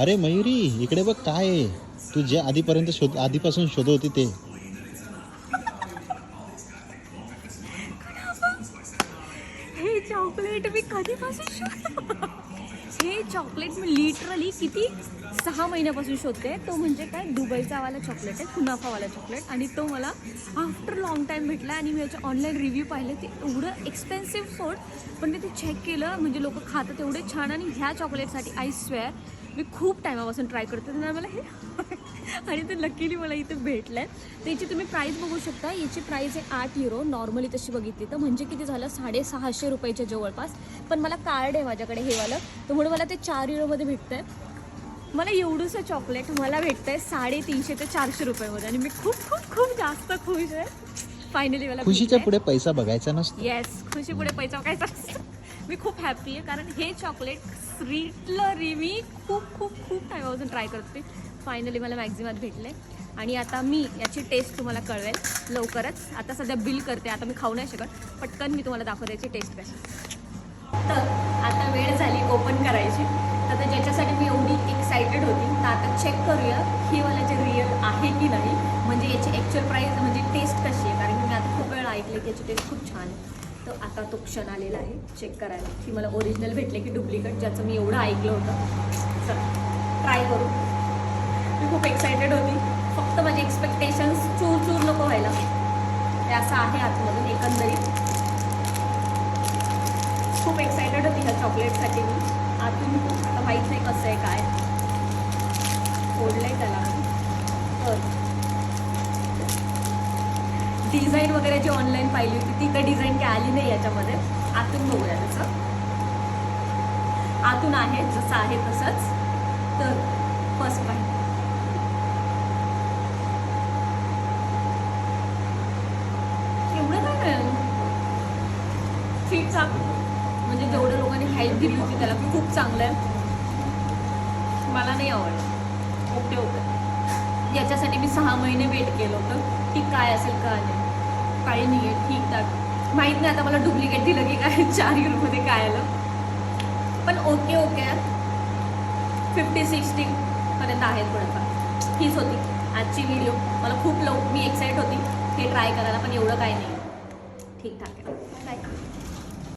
अरे मयुरी इकडे बघ काय आहे. तू जे आधीपर्यंत शोध आधीपासून शोधत होती ते. हे चॉकलेट मी कधीपासून शोध हे चॉकलेट मी लिटरली किती? सहा महिन्यापासून शोधते. तो म्हणजे काय? दुबईचा वाला चॉकलेट आहे कुनाफावाला चॉकलेट आणि तो मला आफ्टर लॉंग टाईम भेटला आणि मी याचे ऑनलाईन रिव्ह्यू पाहिले. ते एवढं एक्सपेन्सिव्ह सोड पण मी ते चेक केलं. म्हणजे लोक खातात एवढे छान. आणि ह्या चॉकलेटसाठी आय स्वेअर मी खूप टायमापासून ट्राय करते. त्यांना मला हे आणि ते लकीली मला इथे भेटलं आहे त्याची तुम्ही प्राईस बघू शकता. याची प्राईस आहे आठ युरो नॉर्मली तशी बघितली तर. म्हणजे किती झालं? साडेसहाशे रुपयाच्या जवळपास. पण मला कार्ड आहे माझ्याकडे हेवालं तर म्हणून मला ते चार युरोमध्ये भेटतं आहे मला एवढंसं चॉकलेट मला भेटतं आहे साडेतीनशे ते चारशे रुपयामध्ये. आणि मी खूप खूप खूप जास्त खुश आहे. फायनली मला खुशीच्या पुढे पैसा बघायचा नसतो. येस खुशी पुढे पैसा काय मी खूप हॅपी आहे कारण हे चॉकलेट स्वीटलरी मी खूप खूप खूप टायमापासून ट्राय करते. फायनली मला मॅक्झिमात भेटले आणि आता मी याची टेस्ट तुम्हाला कळवेल लवकरच. आता सध्या बिल करते आता मी खाऊ नाही शकत पटकन मी तुम्हाला दाखवते याची टेस्ट कशी. तर आता वेळ झाली ओपन करायची. तर आता ज्याच्यासाठी मी एवढी तर आता चेक करूया ही वाला जे रिअल आहे की नाही म्हणजे याची ॲक्च्युअल प्राईस म्हणजे टेस्ट कशी आहे? कारण की मी आता खूप वेळा ऐकले की याची टेस्ट खूप छान आहे. तर आता तो क्षण आलेला आहे चेक करायला. की मला ओरिजिनल भेटले की डुप्लिकेट ज्याचं मी एवढं ऐकलं होतं. चला ट्राय करू. मी खूप एक्सायटेड होती. फक्त माझे एक्सपेक्टेशन्स चूर चूर नको व्हायला. ते असं आहे आतमधून एकंदरीत. खूप एक्सायटेड होती ह्या चॉकलेटसाठी मी. आतून खूप आता माहीत नाही कसं आहे काय. त्याला. डिझाईन वगैरे जी ऑनलाईन पाहिली होती ती काही डिझाईन काय आली नाही याच्यामध्ये. आतून बघूया त्याचं. आतून आहे जसं आहे तसंच. तर फर्स्ट पाहिजे एवढं काय नाही ठीकठाक म्हणजे जेवढ्या लोकांनी हेल्प दिली होती त्याला खूप चांगलं आहे. मला नाही आवडलं. ओके ओके याच्यासाठी मी सहा महिने वेट केलं होतं. की काय असेल का नाही काही नाही आहे ठीकठाक माहीत नाही आता मला डुप्लिकेट दिलं की काय चार युरोमध्ये काय आलं. पण ओके ओके. फिफ्टी सिक्स्टी पर्यंत आहे थोडंफार. हीच होती. आजची व्हिडिओ मला खूप लव मी एक्साइट होती. हे ट्राय करायला पण एवढं काय नाही. ठीकठाक आहे.